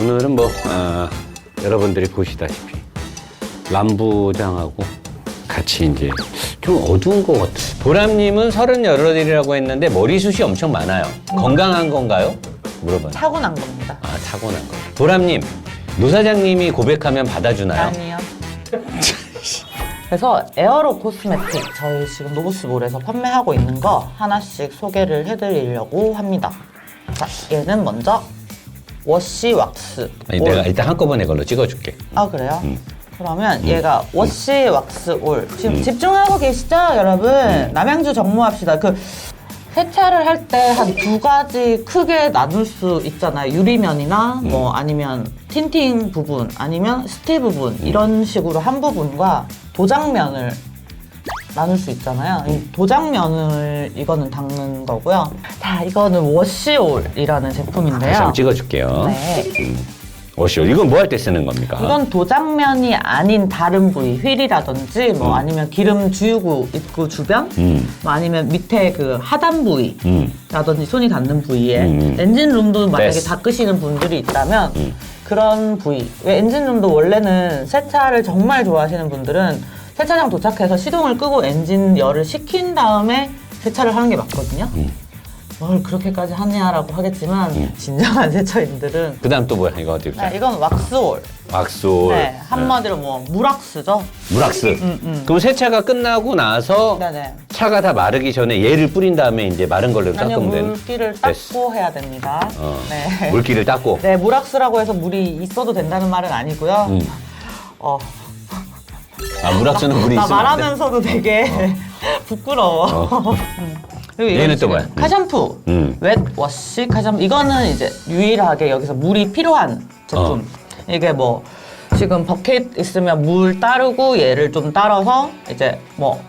오늘은 뭐 어, 여러분들이 보시다시피 람부장하고 같이 이제 좀 어두운 것 같아. 보람님은 서른 여덟이라고 했는데 머리숱이 엄청 많아요. 건강한 건가요? 물어봐요. 타고난 겁니다. 아 타고난 거. 보람님 노 사장님이 고백하면 받아주나요? 아니요. 그래서 에어로 코스메틱 저희 지금 노브스몰에서 판매하고 있는 거 하나씩 소개를 해드리려고 합니다. 자, 얘는 먼저 워시 왁스. 아니, 올. 내가 일단 한꺼번에 걸로 찍어줄게. 아 그래요? 음. 그러면 얘가 워시 왁스 올 지금 집중하고 계시죠 여러분? 남양주 정모합시다. 그 세차를 할 때 한 두 가지 크게 나눌 수 있잖아요. 유리면이나 뭐 아니면 틴팅 부분 아니면 스티 부분 이런 식으로 한 부분과 도장면을 나눌 수 있잖아요. 이 도장면을 이거는 닦는 거고요. 자, 이거는 워시올이라는 제품인데요. 한번 찍어줄게요. 네. 워시오 이건 뭐 할 때 쓰는 겁니까? 이건 도장면이 아닌 다른 부위, 휠이라든지 뭐 아니면 기름 주유구 입구 주변, 음. 뭐 아니면 밑에 그 하단 부위. 음. 라든지 손이 닿는 부위에 음. 엔진룸도 만약에 됐어. 닦으시는 분들이 있다면 음. 그런 부위 왜 엔진룸도 원래는 세차를 정말 좋아하시는 분들은 세차장 도착해서 시동을 끄고 엔진 열을 식힌 다음에 세차를 하는 게 맞거든요 음. 뭘 그렇게까지 하냐라고 하겠지만 진정한 세차인들은 그다음 또 뭐야 이거 어디 네, 이건 왁스올 왁스올. 네, 한마디로 뭐 물왁스죠 물왁스. 음, 음. 그럼 세차가 끝나고 나서 네네 차가 다 마르기 전에 얘를 뿌린 다음에 이제 마른 걸로 아니요 닦으면 되는. 물기를 됐어. 닦고 해야 됩니다 어. 네. 물기를 닦고. 네, 물왁스라고 해서 물이 있어도 된다는 말은 아니고요. 음. 어, 아 물왁스는 물이 나 있으면 안 돼. 말하면서도 되게 부끄러워. 음. 그리고 얘는 이건 또 뭐야? 음. 카샴푸, 음. 웻 워시 카샴푸. 이거는 이제 유일하게 여기서 물이 필요한 제품. 어. 이게 뭐 지금 버킷 있으면 물 따르고 얘를 좀 따라서 이제 뭐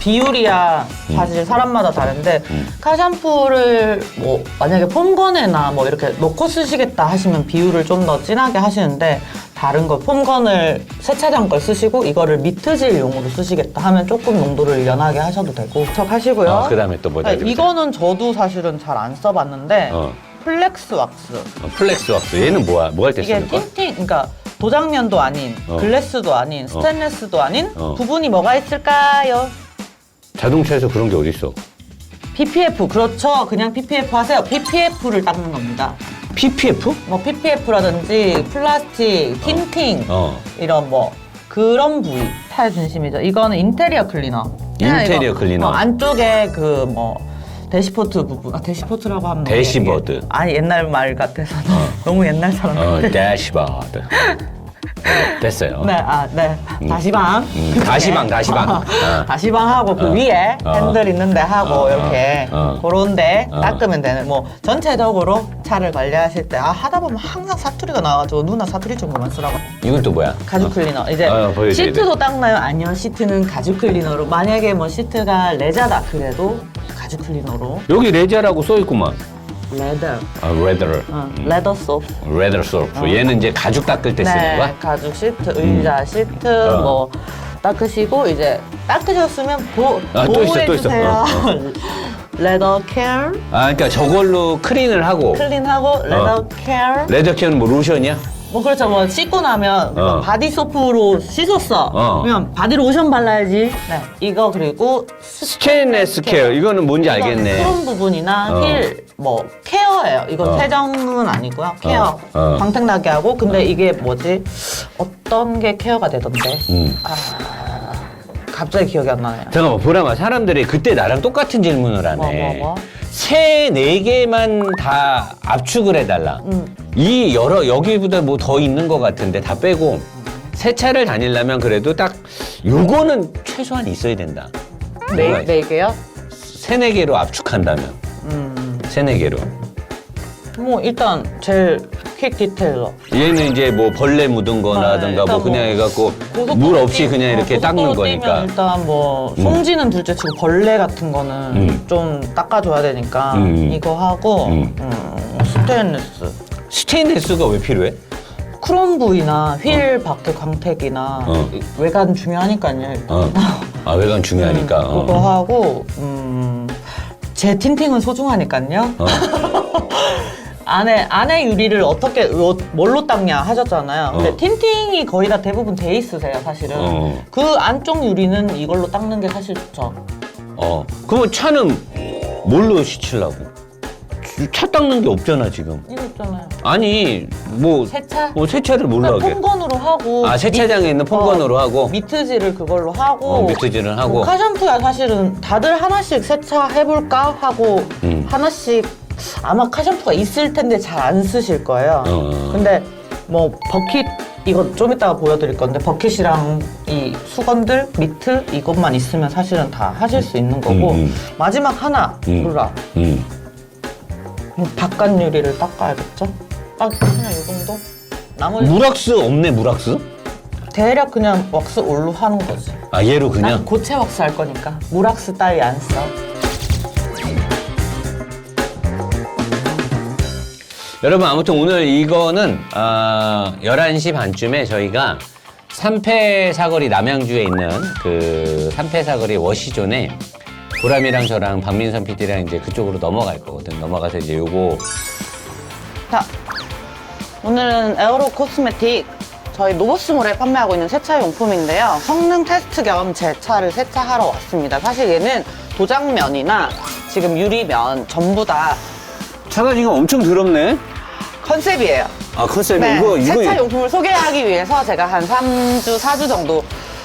비율이야 음. 사실 사람마다 다른데 카샴푸를 뭐 만약에 폼건에나 뭐 이렇게 넣고 쓰시겠다 하시면 비율을 좀 더 진하게 하시는데 다른 거 폼건을 세차장 걸 쓰시고 이거를 미트질용으로 쓰시겠다 하면 조금 농도를 연하게 하셔도 되고 척 하시고요. 어, 그다음에 또 뭐다? 네, 이거는 저도 사실은 잘 안 써봤는데 어. 플렉스 왁스 어, 플렉스 왁스. 얘는 뭐야? 뭐 할 때 이게 쓰는 거야? 틴팅, 그러니까 도장면도 아닌, 어. 글래스도 아닌, 스테인레스도 아닌 어. 부분이 뭐가 있을까요? 자동차에서 그런 게 어디 있어? PPF, 그렇죠. 그냥 PPF 하세요. PPF를 닦는 겁니다. PPF? 뭐 PPF라든지 플라스틱, 틴팅, 어. 이런 뭐 그런 부위 타의 중심이죠. 이거는 인테리어 클리너. 그냥 인테리어 이거 클리너. 뭐 안쪽에 그 뭐 대시포트 부분, 아 대시포트라고 하면 너무 대시보드. 아니 옛날 말 같아서 너무 옛날 사람 같아. 어, 대시보드. 됐어요. 네, 아, 네. 다시방. 음, 다시방, 다시방. 어. 다시방 하고 그 어. 위에 어. 핸들 있는데 하고 어, 어, 이렇게 어. 그런데 어. 닦으면 되는 뭐 전체적으로 차를 관리하실 때 아 하다 보면 항상 사투리가 나와가지고 누나 사투리 좀 그만 쓰라고 이건 또 뭐야? 가죽 클리너 이제 어, 시트도 닦나요? 아니요 시트는 가죽 클리너로 만약에 뭐 시트가 레자다 그래도 가죽 클리너로 여기 레자라고 써 있구만. 레더 아, 레더. 어, 레더 소프 레더 소프. 얘는 이제 가죽 닦을 때 쓰는 네, 거야? 가죽 시트, 의자 시트 어. 뭐 닦으시고 이제 닦으셨으면 보, 아, 또 있어, 또 있어. 보호해주세요. 어, 레더 케어 아, 그러니까 저걸로 크린을 하고 클린하고 레더 케어 레더 케어는 뭐 로션이야? 뭐 그렇죠 뭐 씻고 나면 어. 뭐 바디 소프로 씻었어 어. 그러면 바디 로션 발라야지 네 이거 그리고 스테인레스 케어. 이거는 뭔지 알겠네. 크롬 부분이나 어. 힐 뭐 케어예요. 이건 어. 세정은 아니고요. 케어. 어. 어. 광택 나게 하고 근데 이게 뭐지? 어떤 게 케어가 되던데? 음. 아 갑자기 기억이 안 나네요. 잠깐만, 보라마. 사람들이 그때 나랑 똑같은 질문을 하네. 뭐, 뭐, 뭐? 새네 개만 다 압축을 해달라. 음. 이 여러 여기보다 뭐 더 있는 것 같은데 다 빼고 세 차를 다니려면 그래도 딱 요거는 최소한 있어야 된다. 네, 네 개요? 세네 개로 압축한다면 음. 세네 개로. 뭐 일단 제일 퀵 디테일러. 얘는 이제 뭐 벌레 묻은 거라든가 네, 뭐 그냥 뭐 해갖고 물 없이 뛰- 그냥 어, 이렇게 닦는 거니까. 일단 뭐 송지는 둘째 치고 벌레 같은 거는 음. 좀 닦아줘야 되니까 음. 이거 하고 음. 음, 스테인리스. 스테인레스가 왜 필요해? 크롬 부위나 휠 밖에 광택이나 어. 외관 중요하니까요. 일단. 어. 아 외관 중요하니까. 음, 그거 어. 하고 음, 제 틴팅은 소중하니까요. 어. 안에 안에 유리를 어떻게 뭐- 뭘로 닦냐 하셨잖아요. 근데 어. 틴팅이 거의 다 대부분 돼 있으세요, 사실은. 어. 그 안쪽 유리는 이걸로 닦는 게 사실 좋죠. 어. 그러면 차는 뭘로 씻으려고? 차 닦는 게 없잖아 지금. 이거 있잖아요. 아니 뭐 세차? 뭐 세차를 뭘로 그냥 하게? 폰건으로 하고 아 세차장에 있는 폰건으로 하고 미트질을 그걸로 하고 어, 미트질을 하고 뭐 카샴푸야 사실은 다들 하나씩 세차 해볼까 하고 음. 하나씩 아마 카샴푸가 있을 텐데 잘 안 쓰실 거예요. 어. 근데 뭐 버킷 이거 좀 이따가 보여드릴 건데 버킷이랑 이 수건들 미트 이것만 있으면 사실은 다 하실 수 있는 거고 음, 음. 마지막 하나 음. 루라 음. 바깥 유리를 닦아야겠죠? 딱 그냥 이 정도. 나머지 무락스 없네 무락스? 대략 그냥 왁스 올로 하는 거지. 아 얘로 난 그냥 고체 왁스 할 거니까 무락스 따위 안 써. 여러분 아무튼 오늘 이거는 아 11시 반쯤에 저희가 삼패 사거리 남양주에 있는 그 삼패 사거리 워시존에 보람이랑 저랑 박민선 PD랑 이제 그쪽으로 넘어갈 거거든. 넘어가서 이제 요거 자, 오늘은 에어로 코스메틱 저희 노보스몰에 판매하고 있는 세차 용품인데요. 성능 테스트 겸 제 차를 세차하러 왔습니다. 사실 얘는 도장면이나 지금 유리면 전부 다 차가 지금 엄청 더럽네. 컨셉이에요. 아 컨셉이 네, 이거 이거 세차 용품을 소개하기 위해서 제가 한 3주, 4주 정도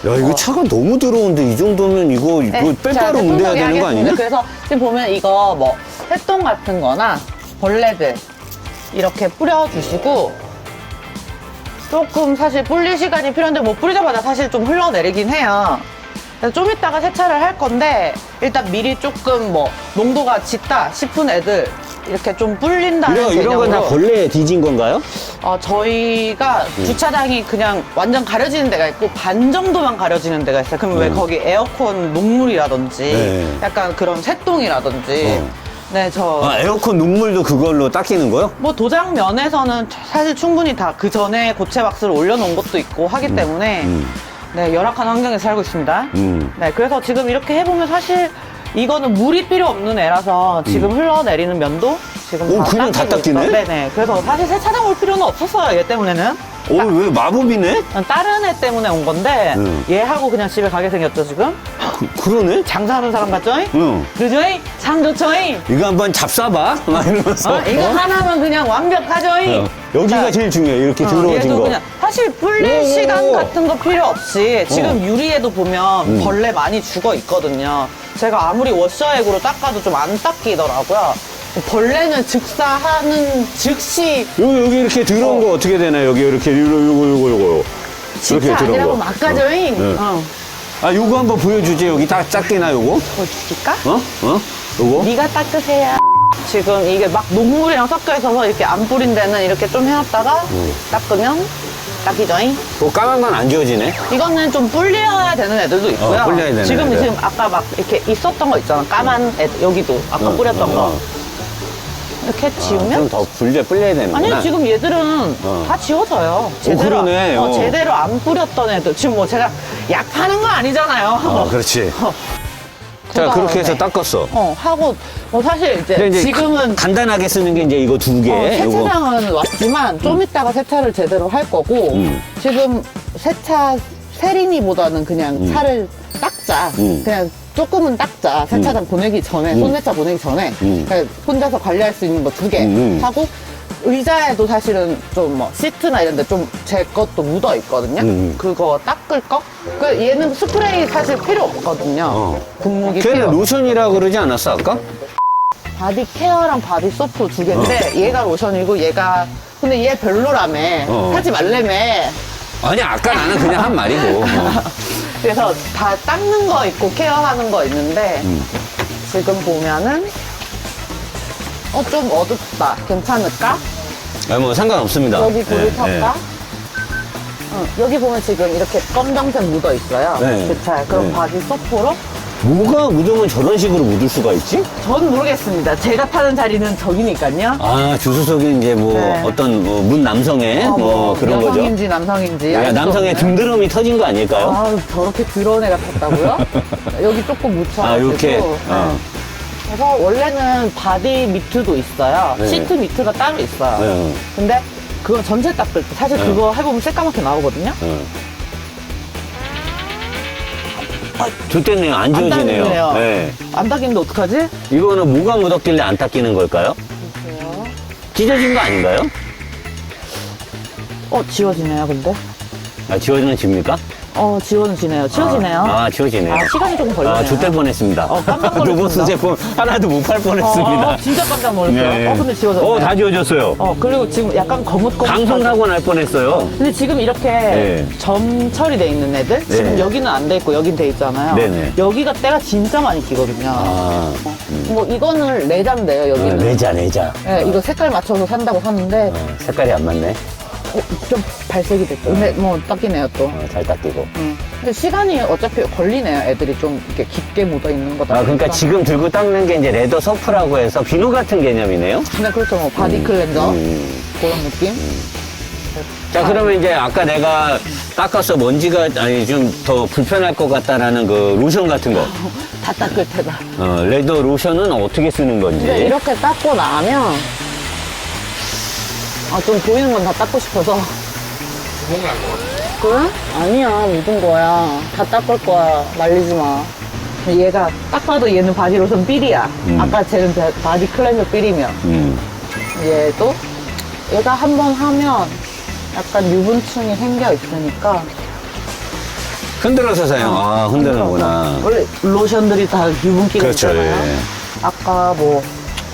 야 이거 차가 너무 더러운데 이 정도면 이거 이거 네, 빼빼로 제가 문대야 세통하게 되는 거. 아니냐? 그래서 지금 보면 이거 뭐 새똥 같은 거나 벌레들 이렇게 뿌려주시고 조금 사실 불릴 시간이 필요한데 뭐 뿌리자마자 사실 좀 흘러내리긴 해요. 그래서 좀 이따가 세차를 할 건데 일단 미리 조금 뭐 농도가 짙다 싶은 애들 이렇게 좀 불린다는 이런 이런 건 다 개념으로 벌레에 뒤진 건가요? 어, 저희가 음. 주차장이 그냥 완전 가려지는 데가 있고 반 정도만 가려지는 데가 있어요. 그러면 왜 음. 거기 에어컨 녹물이라든지 네. 약간 그런 새똥이라든지 어. 네, 저 아 에어컨 눈물도 그걸로 닦이는 거요? 뭐 도장 면에서는 사실 충분히 다 그 전에 고체 왁스를 올려놓은 것도 있고 하기 때문에 음. 네 열악한 환경에 살고 있습니다. 음. 네 그래서 지금 이렇게 해보면 사실 이거는 물이 필요 없는 애라서 지금 흘러내리는 면도 지금 음. 오, 그냥 다 닦이고 닦이네? 있어. 네네. 그래서 사실 세차장 올 필요는 없었어요 얘 때문에는. 오 왜 마법이네? 다른 애 때문에 온 건데 음. 얘하고 그냥 집에 가게 생겼죠 지금 그, 그러네? 장사하는 사람 같죠? 응. 그죠이? 참 좋죠이? 이거 한번 잡숴봐. 막 이러면서. 어? 이거 하나면 그냥 완벽하죠이? 어, 여기가 자, 제일 중요해. 이렇게 어, 더러워진 얘도 거. 그냥 사실 불릴 오. 시간 같은 거 필요 없이 지금 어. 유리에도 보면 음. 벌레 많이 죽어 있거든요. 제가 아무리 워셔액으로 닦아도 좀 안 닦이더라고요. 벌레는 즉사하는 즉시 여기, 여기 이렇게 들어온 거 어떻게 되나요? 여기 이렇게 요거 요거 요거 요거. 직사 아니라고 막가죠잉? 네. 어. 아 요거 한번 보여주지. 여기 딱 닦이나 요거? 보여줄까? 어? 어? 요거? 네가 닦으세요. 지금 이게 막 녹물이랑 섞여 있어서 이렇게 안 뿌린 데는 이렇게 좀 해놨다가 음. 닦으면 닦이죠잉? 그 까만 건 안 지워지네. 이거는 좀 불려야 되는 애들도 있고요. 어, 불려야 되는 지금 애들. 지금 아까 막 이렇게 있었던 거 있잖아. 까만 애들 여기도 아까 어, 뿌렸던 어, 거 어. 이렇게 좀 지우면 더 불려 불려야 되는구나. 아니요 지금 얘들은 어. 다 지워져요. 그러네. 어, 어. 제대로 안 뿌렸던 애들 지금 뭐 제가 약 파는 거 아니잖아요. 어, 그렇지. 자, 그렇게 해서 닦았어. 어 하고 뭐 사실 이제, 근데 이제 지금은 가- 간단하게 쓰는 게 이제 이거 두 개. 어, 네, 요거. 세차장은 왔지만 좀 이따가 세차를 제대로 할 거고 음. 지금 세차 세린이보다는 그냥 차를 닦자 음. 그냥 조금은 닦자 세차장 보내기 전에 손세차 보내기 전에 음. 그냥 혼자서 관리할 수 있는 거 두 개 음, 음. 하고 의자에도 사실은 좀 뭐 시트나 이런 데 좀 제 것도 묻어 있거든요 음. 그거 닦을 거 그 얘는 스프레이 사실 필요 없거든요 어. 분무기 걔는 로션이라고 그러지 않았어 아까? 바디 케어랑 바디 소프 두 개인데 얘가 로션이고 얘가 근데 얘 별로라며 어. 하지 말래며 아니 아까 나는 그냥 한 말이고. 어. 그래서 다 닦는 거 있고 케어하는 거 있는데 음. 지금 보면은 어 좀 어둡다 괜찮을까? 아, 뭐 상관없습니다. 여기 불을 예, 켤까? 응, 여기 보면 지금 이렇게 검정색 묻어 있어요 네. 그쵸 그럼 네. 소프로 예. 뭐가 묻으면 저런 식으로 묻을 수가 있지? 전 모르겠습니다 제가 타는 자리는 저기니까요 아 주소석에 이제 뭐 네. 어떤 뭐 문 남성의 어, 뭐, 그런 거죠. 여성인지 남성인지 야, 알수 남성의 없는. 등드럼이 터진 거 아닐까요? 아 저렇게 더러운 애가 탔다고요? 여기 조금 묻혀가지고 아, 이렇게? 어. 그래서 원래는 바디 미트도 있어요. 네. 시트 미트가 따로 있어요. 네. 근데 그거 전체 닦을 때 사실 네. 그거 해보면 새까맣게 나오거든요. 어. 아, 좋겠네요. 안 안 지워지네요. 닦이네요. 네. 안 닦이는데 어떡하지? 이거는 뭐가 묻었길래 안 닦이는 걸까요? 찢어진 거 아닌가요? 어, 지워지네요, 근데. 아, 지워지는 집니까? 어, 지워지네요. 지워지네요. 아, 아, 지워지네요. 아, 시간이 조금 걸리네요. 아, 좆될 뻔했습니다. 어, 깜짝 놀랐습니다. 로보스 제품 하나도 못 팔 뻔했습니다. 어, 진짜 깜짝 놀랐어요. 네. 어, 근데 지워졌네. 어, 다 지워졌어요. 어, 그리고 지금 약간 거뭇거뭇. 방송 사고 날 뻔했어요. 근데 지금 이렇게 네. 점 처리돼 있는 애들 지금 네. 여기는 안 돼 있고 여긴 돼 있잖아요. 네네. 여기가 때가 진짜 많이 끼거든요. 아, 뭐 이거는 레자인데요 어, 여기는. 내자, 내자. 네, 이거 색깔 맞춰서 산다고 샀는데 어, 색깔이 안 맞네. 어, 좀 발색이 됐죠. 근데 뭐 닦이네요 또. 어, 잘 닦이고. 음. 근데 시간이 어차피 걸리네요. 애들이 좀 이렇게 깊게 묻어 있는 거다. 아, 그러니까 보니까. 지금 들고 닦는 게 이제 레더 서프라고 해서 비누 같은 개념이네요. 근데 그렇죠. 뭐 바디 클렌저 음. 그런 느낌. 자, 그러면 이제 아까 내가 닦아서 먼지가, 아니, 좀 더 불편할 것 같다라는 그 로션 같은 거. 다 닦을 테다. 어, 레더 로션은 어떻게 쓰는 건지. 근데 이렇게 닦고 나면 아 좀 보이는 건 다 닦고 싶어서 그래? 아니야 묻은 거야 다 닦을 거야 말리지 마 얘가 딱 봐도 얘는 바디로션 삘이야 음. 아까 쟤는 바- 바디 클렌저 삘이면 음. 얘도 얘가 한 번 하면 약간 유분층이 생겨 있으니까 흔들어서 사용. 아, 흔드는구나. 원래 로션들이 다 유분기가 그렇죠, 있잖아요 예. 아까 뭐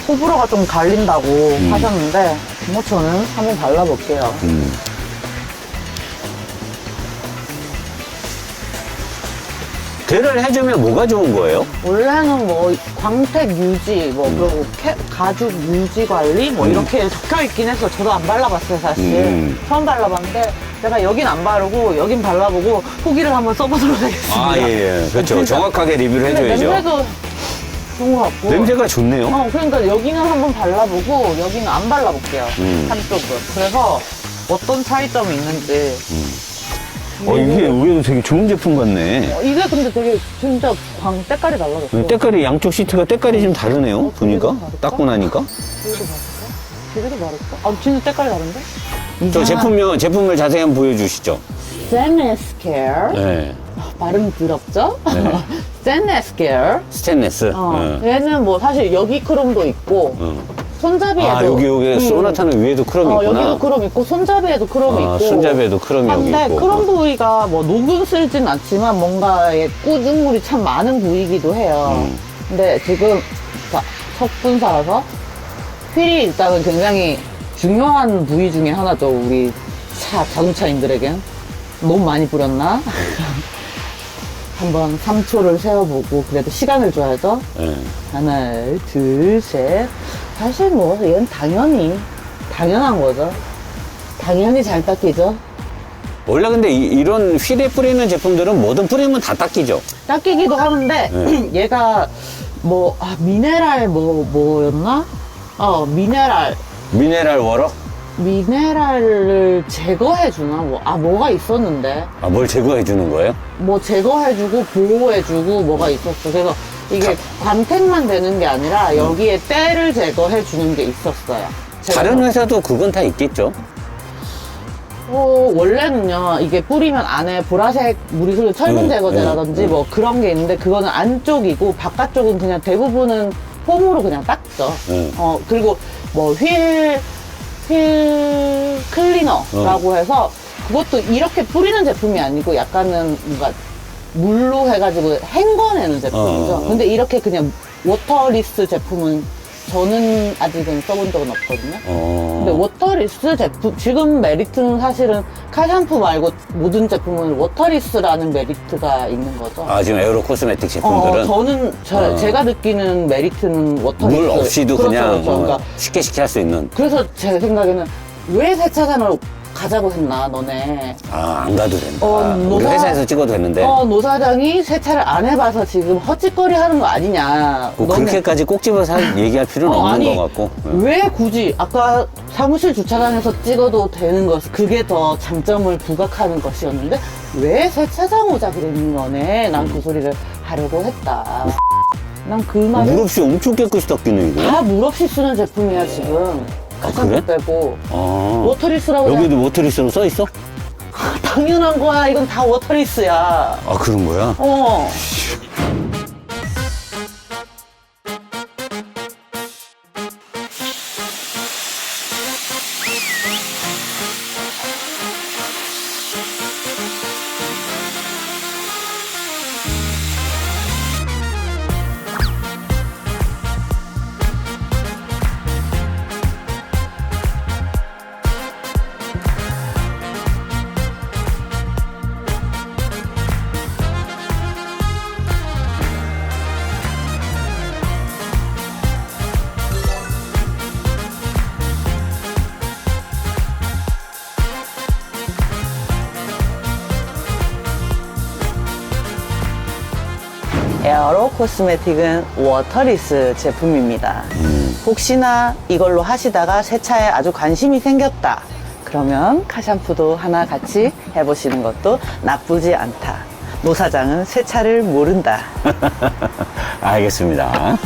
호불호가 좀 갈린다고 음. 하셨는데 뭐 저는 한번 발라볼게요. 음. 대를 해주면 뭐가 좋은 거예요? 원래는 뭐 광택 유지, 뭐 그리고 캐- 가죽 유지 관리 뭐 음. 이렇게 적혀 있긴 해서 저도 안 발라봤어요 사실. 음. 처음 발라봤는데 제가 여긴 안 바르고 여긴 발라보고 후기를 한번 써보도록 하겠습니다. 아, 예, 예. 그렇죠. 정확하게 리뷰를 근데 해줘야죠. 냄새도 좋은 것 같고. 냄새가 좋네요. 어, 그러니까 여기는 한번 발라보고 여기는 안 발라볼게요. 음. 한쪽은. 그래서 어떤 차이점이 있는지. 어, 이게 의외로 되게 좋은 제품 같네. 어, 이게 근데 되게 진짜 광 때깔이 달라졌어. 때깔이, 양쪽 시트가 때깔이 좀 다르네요. 어, 보니까. 다를까? 닦고 나니까. 여기도 다를까? 여기도 다를까? 아, 진짜 때깔이 다른데? 저 제품명, 제품을 자세히 한번 보여주시죠. 세네스케어. 네. 발음 더럽죠? 네. 세네스케어. 스테인레스. 어, 네. 얘는 뭐 사실 여기 크롬도 있고 어. 손잡이에도 아, 여기, 여기, 음. 소나타는 위에도 크롬이 어, 있구나. 여기도 크롬 있고 손잡이에도 크롬 아, 있고 손잡이에도 크롬이 여기 한데 있고. 크롬 부위가 뭐 녹은 쓸진 않지만 뭔가 의 꾸준물이 참 많은 부위이기도 해요. 음. 근데 지금 자, 석분사라서 휠이 일단은 굉장히 중요한 부위 중에 하나죠. 우리 차 자동차인들에겐 너무 많이 뿌렸나? 한번 3초를 세어보고 그래도 시간을 줘야죠. 네. 하나, 둘, 셋. 사실 뭐, 얘는 당연히, 당연한 거죠. 당연히 잘 닦이죠. 원래 근데 이, 런 휠에 뿌리는 제품들은 뭐든 뿌리면 다 닦이죠. 닦이기도 하는데, 네. 얘가 뭐, 아, 미네랄 뭐, 뭐였나? 어, 미네랄. 미네랄 워럭? 미네랄을 제거해주나? 뭐, 아, 뭐가 있었는데. 아, 뭘 제거해 주는 거예요? 뭐 제거해주고 보호해주고 뭐가 있었어. 그래서 이게 광택만 되는 게 아니라 여기에 때를 제거해주는 게 있었어요. 제가 다른 회사도 그건 다 있겠죠. 어, 원래는요, 이게 뿌리면 안에 보라색 물이 흐르는 철분 음, 제거제라든지 음, 음. 뭐 그런 게 있는데 그거는 안쪽이고 바깥쪽은 그냥 대부분은 폼으로 그냥 닦죠. 음. 어, 그리고 뭐 휠, 휠 클리너라고 해서 그것도 이렇게 뿌리는 제품이 아니고 약간은 뭔가 물로 해가지고 헹궈내는 제품이죠. 어, 어. 근데 이렇게 그냥 워터리스 제품은 저는 아직은 써본 적은 없거든요. 어. 근데 워터리스 제품 지금 메리트는 사실은 칼샴푸 말고 모든 제품은 워터리스라는 메리트가 있는 거죠. 아, 지금 에어로 코스메틱 어, 제품들은 저는 저- 어. 제가 느끼는 메리트는 워터리스 물 없이도 그렇죠, 그냥 그렇죠. 어, 그러니까 쉽게 쉽게 할 수 있는. 그래서 제 생각에는 왜 세차장을 가자고 했나 너네 아, 안 가도 된다. 어, 우리 노사- 회사에서 찍어도 됐는데. 어 노사장이 세차를 안 해봐서 지금 헛짓거리 하는 거 아니냐 뭐 너네 그렇게까지 꼭 집어서 할- 얘기할 필요는 어, 없는 아니, 것 같고. 응. 왜 굳이 아까 사무실 주차장에서 찍어도 되는 것 그게 더 장점을 부각하는 것이었는데 왜 세차장 오자 그랬니 너네 난 그 소리를 하려고 했다 난 그 말이 물 없이 엄청 깨끗이 닦이네 이거. 다 물 없이 쓰는 제품이야 지금. 가장 그래? 빼고 아. 워터리스라고 여기도 워터리스로 써 있어? 다- 당연한 거야. 이건 다 워터리스야. 아 그런 거야? 어. 에어로 코스메틱은 워터리스 제품입니다. 혹시나 이걸로 하시다가 세차에 아주 관심이 생겼다. 그러면 카샴푸도 하나 같이 해보시는 것도 나쁘지 않다. 노 사장은 세차를 모른다. 알겠습니다.